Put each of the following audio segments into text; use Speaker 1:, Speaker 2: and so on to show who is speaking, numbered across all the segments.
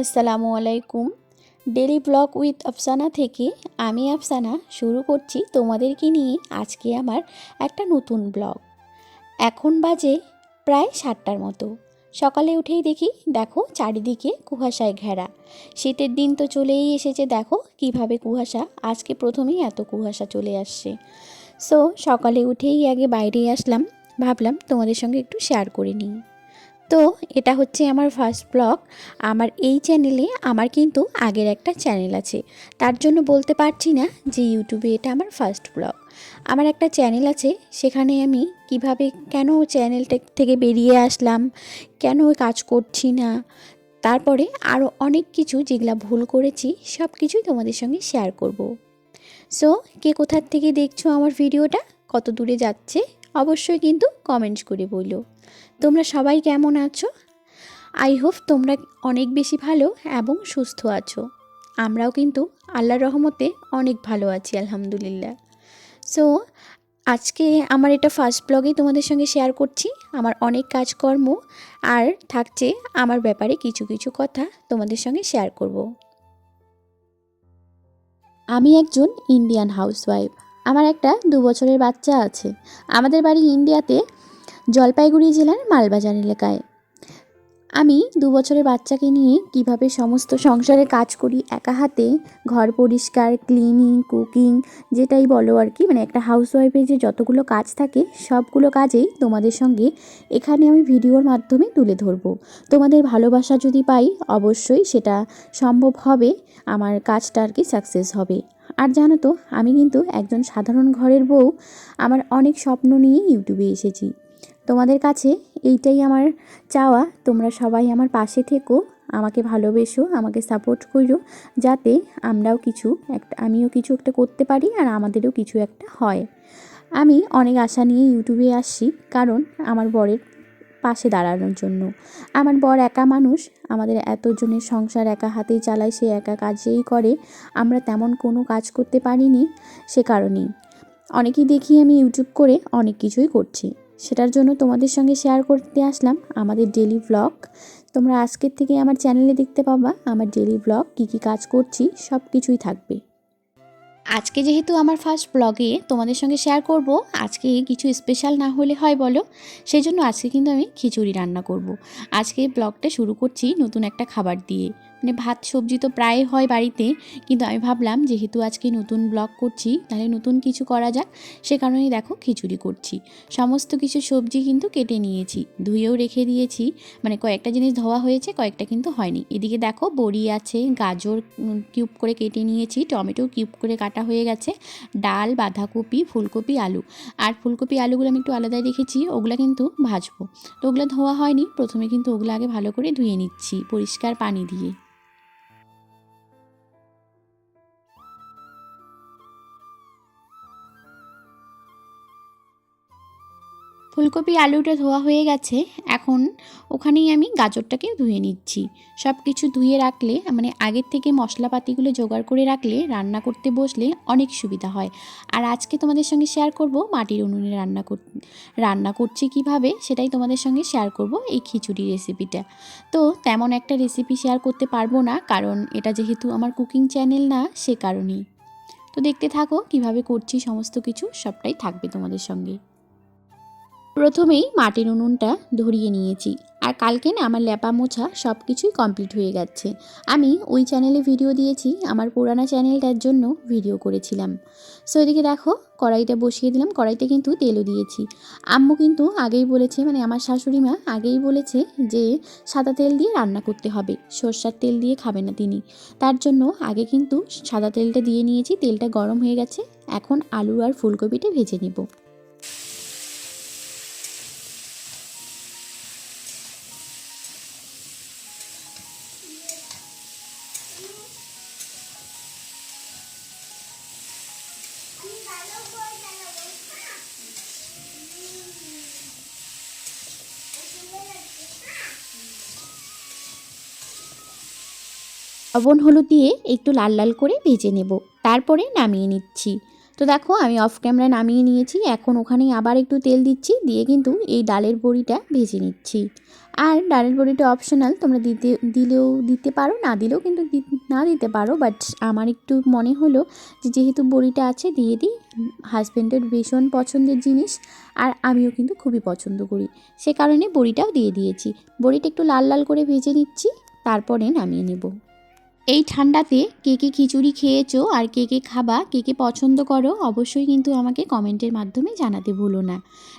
Speaker 1: আসসালামু আলাইকুম। Daily blog with Afsana থেকে আমি আফসানা শুরু করছি তোমাদেরকে নিয়ে আজকে আমার একটা নতুন ব্লগ এখন বাজে প্রায় সাতটার মতো। সকালে উঠেই দেখি, দেখো চারিদিকে কুয়াশায় ঘেরা। শীতের দিন তো চলেই এসেছে, দেখো কীভাবে কুয়াশা। আজকে প্রথমেই এত কুয়াশা চলে আসছে। সো সকালে উঠেই আগে বাইরে আসলাম। ভাবলাম তোমাদের সঙ্গে একটু শেয়ার করে নিই। তো এটা হচ্ছে আমার ফার্স্ট ব্লগ আমার এই চ্যানেলে আমার কিন্তু আগের একটা চ্যানেল আছে। তার জন্য বলতে পারছি না যে ইউটিউবে এটা আমার ফার্স্ট ব্লগ আমার একটা চ্যানেল আছে, সেখানে আমি কীভাবে কেন চ্যানেলটা থেকে বেরিয়ে আসলাম, কেন কাজ করছি না, তারপরে আরও অনেক কিছু যেগুলো ভুল করেছি, সব কিছুই তোমাদের সঙ্গে শেয়ার করব। সো কে কোথার থেকে দেখছ আমার ভিডিওটা কত দূরে যাচ্ছে, অবশ্যই কিন্তু কমেন্টস করে বলো। তোমরা সবাই কেমন আছো? আই হোপ তোমরা অনেক বেশি ভালো এবং সুস্থ আছো। আমরাও কিন্তু আল্লাহর রহমতে অনেক ভালো আছি, আলহামদুলিল্লাহ। সো আজকে আমার এটা ফার্স্ট ব্লগেই তোমাদের সঙ্গে শেয়ার করছি। আমার অনেক কাজকর্ম আর থাকছে আমার ব্যাপারে কিছু কিছু কথা তোমাদের সঙ্গে শেয়ার করব। আমি একজন ইন্ডিয়ান হাউসওয়াইফ আমার একটা দু বছরের বাচ্চা আছে। আমাদের বাড়ি ইন্ডিয়াতে জলপাইগুড়ি জেলার মালবাজার এলাকায়। আমি দু বছরের বাচ্চাকে নিয়ে কীভাবে সমস্ত সংসারে কাজ করি, একা হাতে, ঘর পরিষ্কার ক্লিনিং কুকিং যেটাই বলো আর কি মানে একটা হাউসওয়াইফের যে যতগুলো কাজ থাকে, সবগুলো কাজেই তোমাদের সঙ্গে এখানে আমি ভিডিওর মাধ্যমে তুলে ধরবো। তোমাদের ভালোবাসা যদি পাই, অবশ্যই সেটা সম্ভব হবে, আমার কাজটা আর কি সাকসেস হবে। আর জানো তো, আমি কিন্তু একজন সাধারণ ঘরের বউ, আমার অনেক স্বপ্ন নিয়ে ইউটিউবে এসেছি। তোমাদের কাছে এইটাই আমার চাওয়া। তোমরা সবাই আমার পাশে থেকো, আমাকে ভালোবেসো, আমাকে সাপোর্ট করো, যাতে আমরাও কিছু একটা, আমিও কিছু একটা করতে পারি আর আমাদেরও কিছু একটা হয়। আমি অনেক আশা নিয়ে ইউটিউবে আসছি, কারণ আমার বরের পাশে দাঁড়ানোর জন্য। আমার বর একা মানুষ, আমাদের এতজনের সংসার একা হাতেই চালায়, সে একা কাজেই করে। আমরা তেমন কোনো কাজ করতে পারিনি সে কারণেই। অনেকেই দেখি আমি ইউটিউব করে অনেক কিছুই করছি। সেটার জন্য তোমাদের সঙ্গে শেয়ার করতে আসলাম আমাদের ডেলি ব্লগ তোমরা আজকের থেকে আমার চ্যানেলে দেখতে পাবা আমার ডেলি ব্লগ কী কী কাজ করছি, সব কিছুই থাকবে। আজকে যেহেতু আমার ফার্স্ট ব্লগে তোমাদের সঙ্গে শেয়ার করব, আজকে কিছু স্পেশাল না হলে হয় বলো, সেই জন্য আজকে কিন্তু আমি খিচুড়ি রান্না করব। আজকে ব্লগটা শুরু করছি নতুন একটা খাবার দিয়ে। মানে ভাত, সবজি তো প্রায় হয় বাড়িতে, কিন্তু আমি ভাবলাম যেহেতু আজকে নতুন ব্লগ করছি, তাহলে নতুন কিছু করা যাক। সে কারণেই দেখো খিচুড়ি করছি। সমস্ত কিছু সবজি কিন্তু কেটে নিয়েছি, ধুয়েও রেখে দিয়েছি। মানে কয়েকটা জিনিস ধোয়া হয়েছে, কয়েকটা কিন্তু হয়নি। এদিকে দেখো বড়ি আছে, গাজর কিউব করে কেটে নিয়েছি, টমেটো কিউব করে কাটা হয়ে গেছে, ডাল, বাঁধাকপি, ফুলকপি, আলু। আর ফুলকপি, আলুগুলো আমি একটু আলাদায় রেখেছি, ওগুলো কিন্তু ভাজবো। তো ওগুলো ধোয়া হয়নি, প্রথমে কিন্তু ওগুলো আগে ভালো করে ধুয়ে নিচ্ছি, পরিষ্কার পানি দিয়ে। ফুলকপি, আলুটা ধোয়া হয়ে গেছে। এখন ওখানেই আমি গাজরটাকে ধুয়ে নিচ্ছি। সব কিছু ধুয়ে রাখলে মানে আগের থেকে মশলাপাতিগুলো জোগাড় করে রাখলে, রান্না করতে বসলে অনেক সুবিধা হয়। আর আজকে তোমাদের সঙ্গে শেয়ার করব মাটির উনুনে রান্না কর, রান্না করছি কীভাবে সেটাই তোমাদের সঙ্গে শেয়ার করব এই খিচুড়ি রেসিপিটা তো তেমন একটা রেসিপি শেয়ার করতে পারব না, কারণ এটা যেহেতু আমার কুকিং চ্যানেল না, সে কারণেই। তো দেখতে থাকো কীভাবে করছি, সমস্ত কিছু সবটাই থাকবে তোমাদের সঙ্গে। প্রথমেই মাটির উনুনটা ধরিয়ে নিয়েছি। আর কালকে না আমার ল্যাপা মোছা সব কিছুই কমপ্লিট হয়ে গেছে। আমি ওই চ্যানেলে ভিডিও দিয়েছি, আমার পুরানা চ্যানেলটার জন্য ভিডিও করেছিলাম। সো এদিকে দেখো, কড়াইটা বসিয়ে দিলাম, কড়াইতে কিন্তু তেলও দিয়েছি। আম্মু কিন্তু আগেই বলেছে মানে আমার শাশুড়ি মা আগেই বলেছে যে সাদা তেল দিয়ে রান্না করতে হবে, সর্ষার তেল দিয়ে খাবে না তিনি। তার জন্য আগে কিন্তু সাদা তেলটা দিয়ে নিয়েছি, তেলটা গরম হয়ে গেছে, এখন আলু আর ফুলকপিটা ভেজে নেব। লবণ হলুদ দিয়ে একটু লাল লাল করে ভেজে নেব। তারপরে নামিয়ে নিচ্ছি। তো দেখো, আমি অফ ক্যামেরায় নামিয়ে নিয়েছি। এখন ওখানে আবার একটু তেল দিচ্ছি। দিয়ে কিন্তু এই ডালের বড়িটা ভেজে নিচ্ছি। আর ডালের বড়িটা অপশনাল তোমরা দিতে, দিলেও দিতে পারো, না দিলেও কিন্তু না দিতে পারো। বাট আমার একটু মনে হলো যে যেহেতু বড়িটা আছে, দিয়ে দিই। হাজব্যান্ডের ভীষণ পছন্দের জিনিস, আর আমিও কিন্তু খুবই পছন্দ করি। সে কারণে বড়িটাও দিয়ে দিয়েছি। বড়িটা একটু লাল লাল করে ভেজে নিচ্ছি। তারপরে নামিয়ে নেব। এই ঠান্ডাতে কে কে খিচুড়ি খেয়েছো আর কে কে খাবা, কে কে পছন্দ করো অবশ্যই কিন্তু আমাকে কমেন্টের মাধ্যমে জানাতে ভুলো না।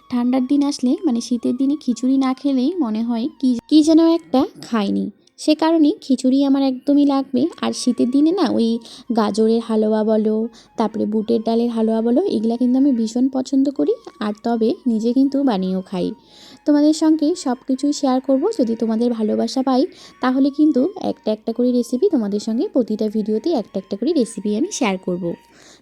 Speaker 1: ঠান্ডার দিন আসলে মানে শীতের দিনে খিচুড়ি না খেলেই মনে হয় কি কি যেন একটা খাইনি। সে কারণেই খিচুড়ি আমার একদমই লাগবে। আর শীতের দিনে না ওই গাজরের হালুয়া বলো, তারপরে বুটের ডালের হালুয়া বলো, এগুলা কিন্তু আমি ভীষণ পছন্দ করি। আর তবে নিজে কিন্তু বানিয়েও খাই। তোমাদের সঙ্গে সব কিছুই শেয়ার করব। যদি তোমাদের ভালোবাসা পাই, তাহলে কিন্তু একটা একটা করে রেসিপি তোমাদের সঙ্গে প্রতিটা ভিডিওতে একটা একটা করে রেসিপি আমি শেয়ার করব।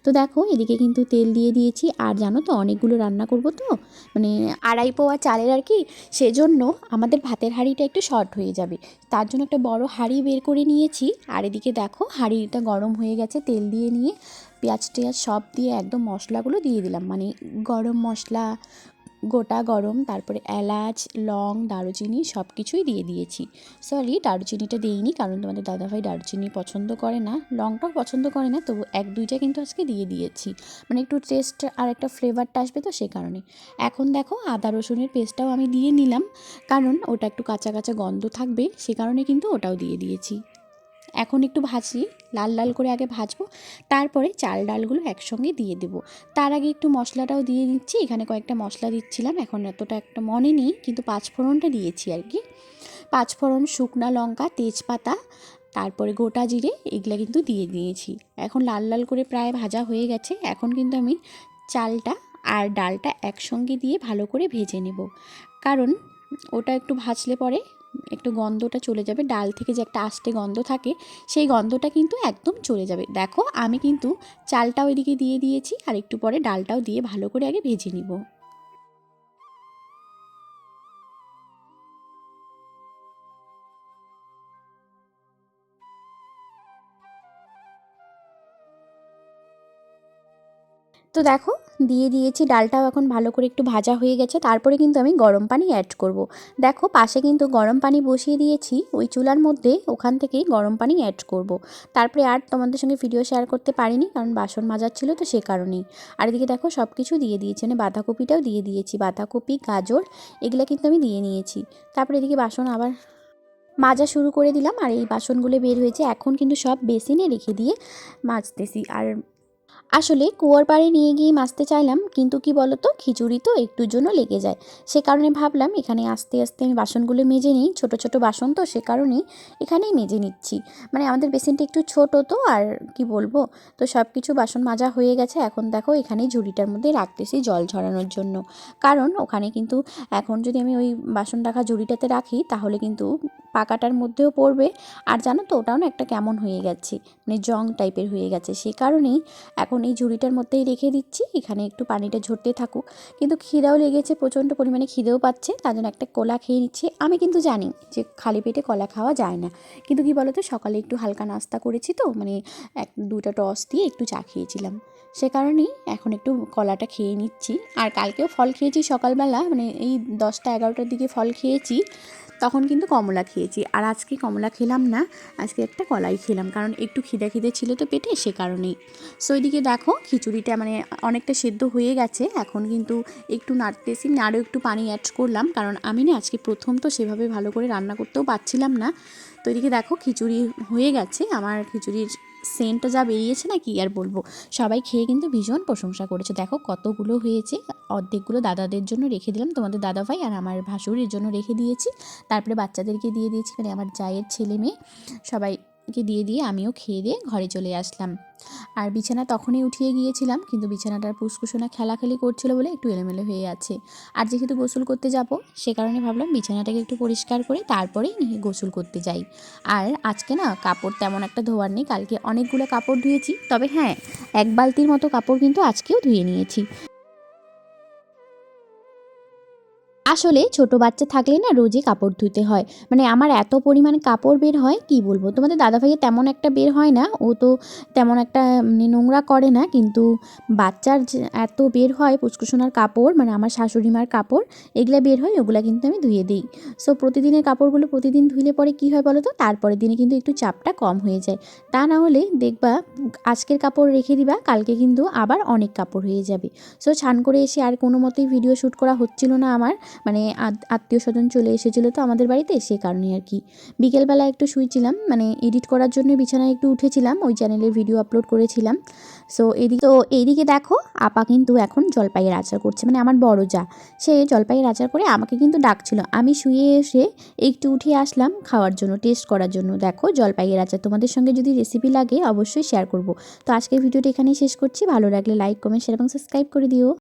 Speaker 1: তো দেখো, এদিকে কিন্তু তেল দিয়ে দিয়েছি। আর জানো তো, অনেকগুলো রান্না করব তো। মানে আড়াই পোয়া চালের আর কি, সেজন্য আমাদের ভাতের হাঁড়িটা একটু শর্ট হয়ে যাবে। তার জন্য একটা বড় হাঁড়ি বের করে নিয়েছি। আর এদিকে দেখো, হাঁড়িটা গরম হয়ে গেছে তেল দিয়ে নিয়ে। পেঁয়াজ টেয়াজ সব দিয়ে একদম মশলাগুলো দিয়ে দিলাম। মানে গরম মশলা গোটা গরম, তারপরে এলাচ, লং, দারুচিনি সব কিছুই দিয়ে দিয়েছি। সরি দারুচিনিটা দিইনি কারণ তোমাদের দাদাভাই দারুচিনি পছন্দ করে না। লংটাও পছন্দ করে না, তবু এক, দুইটা কিন্তু আজকে দিয়ে দিয়েছি। মানে একটু টেস্ট আর একটা ফ্লেভারটা আসবে তো সে কারণে। এখন দেখো আদা, রসুনের পেস্টটাও আমি দিয়ে নিলাম। কারণ ওটা একটু কাঁচা কাঁচা গন্ধ থাকবে, সে কারণে কিন্তু ওটাও দিয়ে দিয়েছি। এখন একটু ভাজি, লাল লাল করে আগে ভাজবো, তারপরে চাল ডালগুলো একসঙ্গে দিয়ে দেব। তার আগে একটু মশলাটাও দিয়ে দিচ্ছি, এখানে কয়েকটা মশলা দিচ্ছিলাম, এখন এতটা একটা মনে নেই, কিন্তু পাঁচফোড়নটা দিয়েছি আর কি। পাঁচফোড়ন শুকনা লঙ্কা, তেজপাতা, তারপরে গোটা জিরে, এগুলো কিন্তু দিয়ে দিয়েছি। এখন লাল লাল করে প্রায় ভাজা হয়ে গেছে, এখন কিন্তু আমি চালটা আর ডালটা একসঙ্গে দিয়ে ভালো করে ভেজে নেব। কারণ ওটা একটু ভাজলে পরে একটু গন্ধটা চলে যাবে, ডাল থেকে যে একটা আস্তে গন্ধ থাকে, সেই গন্ধটা কিন্তু একদম চলে যাবে। দেখো, আমি কিন্তু চালটাও এদিকে দিয়ে দিয়েছি আর একটু পরে ডালটাও দিয়ে ভালো করে আগে ভেজে নিব। তো দেখো, দিয়ে দিয়েছি ডালটাও এখন ভালো করে একটু ভাজা হয়ে গেছে। তারপরে কিন্তু আমি গরম পানি অ্যাড করব। দেখো, পাশে কিন্তু গরম পানি বসিয়ে দিয়েছি। ওই চুলার মধ্যে ওখান থেকেই গরম পানি অ্যাড করব। তারপরে আর তোমাদের সঙ্গে ভিডিও শেয়ার করতে পারিনি, কারণ বাসন মাজার ছিল তো সে কারণেই। আর এদিকে দেখো সব কিছু দিয়ে দিয়েছি। মানে বাঁধাকপিটাও দিয়ে দিয়েছি। বাঁধাকপি, গাজর, এগুলো কিন্তু আমি দিয়ে নিয়েছি। তারপরে এদিকে বাসন আবার মাজা শুরু করে দিলাম। আর এই বাসনগুলো বের হয়েছে। এখন কিন্তু সব বেসিনে রেখে দিয়ে মাজতেছি। আর আসলে কুয়োর পাড়ে নিয়ে গিয়ে মাজতে চাইলাম, কিন্তু কি বলতো, খিচুড়ি তো একটুর জন্য লেগে যায়। সে কারণে ভাবলাম এখানে আস্তে আস্তে আমি বাসনগুলো মেজে নিই, ছোট ছোট বাসন তো, সে কারণেই এখানেই মেজে নিচ্ছি। মানে আমাদের বেসিনটা একটু ছোট তো, আর কি বলব, তো সব কিছু বাসন মাজা হয়ে গেছে, এখন দেখো এখানেই ঝুড়িটার মধ্যে রাখতেছি জল ঝরানোর জন্য। কারণ ওখানে কিন্তু এখন যদি আমি ওই বাসন রাখা ঝুড়িটাতে রাখি, তাহলে কিন্তু পাকাটার মধ্যেও পড়বে। আর জানো তো, ওটাও না একটা কেমন হয়ে গেছে মানে জং টাইপের হয়ে গেছে, সে কারণেই এখন এই ঝুড়িটার মধ্যেই রেখে দিচ্ছি। এখানে একটু পানিটা ঝরতে থাকুক। কিন্তু খিদেও লেগেছে, প্রচণ্ড পরিমাণে খিদেও পাচ্ছে, তার জন্য একটা কলা খেয়ে নিচ্ছি। আমি কিন্তু জানি যে খালি পেটে কলা খাওয়া যায় না। কিন্তু কি বলতো, সকালে একটু হালকা নাস্তা করেছি তো মানে এক দুটো টস দিয়ে একটু চা খেয়েছিলাম। সে কারণেই এখন একটু কলাটা খেয়ে নিচ্ছি। আর কালকেও ফল খেয়েছি সকালবেলা মানে এই দশটা, এগারোটার দিকে ফল খেয়েছি। তখন কিন্তু কমলা খেয়েছি। আর আজকে কমলা খেলাম না, আজকে একটা কলাই খেলাম, কারণ একটু খিদে খিদে ছিল তো পেটে, সে কারণেই। সো এদিকে দেখো, খিচুড়িটা মানে অনেকটা সেদ্ধ হয়ে গেছে, এখন কিন্তু একটু নাড়তেছি আরও একটু পানি অ্যাড করলাম, কারণ আমি না আজকে প্রথম তো সেভাবে ভালো করে রান্না করতেও পারছিলাম না। তো এদিকে দেখো, খিচুড়ি হয়ে গেছে, আমার খিচুড়ির সেন্টটা যা বেরিয়েছে না কি আর বলব, সবাই খেয়ে কিন্তু ভীষণ প্রশংসা করেছে। দেখো কতগুলো হয়েছে অর্ধেকগুলো দাদাদের জন্য রেখে দিলাম। তোমাদের দাদা ভাই আর আমার ভাসুরের জন্য রেখে দিয়েছি। তারপরে বাচ্চাদেরকে দিয়ে দিয়েছি মানে আমার জায়ের ছেলে মেয়ে। সবাইকে দিয়ে দিয়ে আমিও খেয়ে দিয়ে ঘরে চলে আসলাম। আর বিছানা তখনই উঠিয়ে গিয়েছিলাম, কিন্তু বিছানাটার পুষ্কুসোনা খেলাখেলি করছিল বলে একটু এলোমেলো হয়ে আছে। আর যেহেতু গোসল করতে যাব, সে কারণে ভাবলাম বিছানাটাকে একটু পরিষ্কার করে তারপরেই গোসল করতে যাই। আর আজকে না কাপড় তেমন একটা ধোয়ার নেই, কালকে অনেকগুলো কাপড় ধুয়েছি। তবে হ্যাঁ এক বালতির মতো কাপড় কিন্তু আজকেও ধুয়ে নিয়েছি। আসলে ছোট বাচ্চা থাকলে না রোজই কাপড় ধুতে হয়। মানে আমার এত পরিমাণ কাপড় বের হয়, কি বলব? তোমাদের দাদাভাইয়ের তেমন একটা বের হয় না, ও তো তেমন একটা মানে নোংরা করে না, কিন্তু বাচ্চার এত বের হয় পুচকুসোনার কাপড় মানে আমার শাশুড়ি মার কাপড়, এগুলা বের হয়, ওগুলা কিন্তু আমি ধুয়ে দিই। সো প্রতিদিনের কাপড়গুলো প্রতিদিন ধুলে পরে কী হয় বলো তো তারপরের দিনে কিন্তু একটু চাপটা কম হয়ে যায়। তা না হলে দেখবা, আজকের কাপড় রেখে দিবা, কালকে কিন্তু আবার অনেক কাপড় হয়ে যাবে। সো ছান করে এসে আর কোনো মতেই ভিডিও শ্যুট করা হচ্ছিল না আমার। মানে আত্মীয় স্বজন চলে এসেছিল তো আমাদের বাড়িতে, সে কারণে আর কি। বিকেলবেলা একটু শুয়েছিলাম মানে এডিট করার জন্য বিছানায় একটু উঠেছিলাম, ওই চ্যানেলে ভিডিও আপলোড করেছিলাম। সো এদিকে, তো এইদিকে দেখো, আপা কিন্তু এখন জলপাইয়ের আচার করছে মানে আমার বড় যা। সে জলপাইয়ের আচার করে আমাকে কিন্তু ডাকছিল। আমি শুয়ে এসে একটু উঠে আসলাম খাওয়ার জন্য টেস্ট করার জন্য। দেখো, জলপাইয়ের আচার। তোমাদের সঙ্গে যদি রেসিপি লাগে, অবশ্যই শেয়ার করব। তো আজকের ভিডিওটা এখানেই শেষ করছি। ভালো লাগলে লাইক কমেন্ট শেয়ার এবং সাবস্ক্রাইব করে দিও।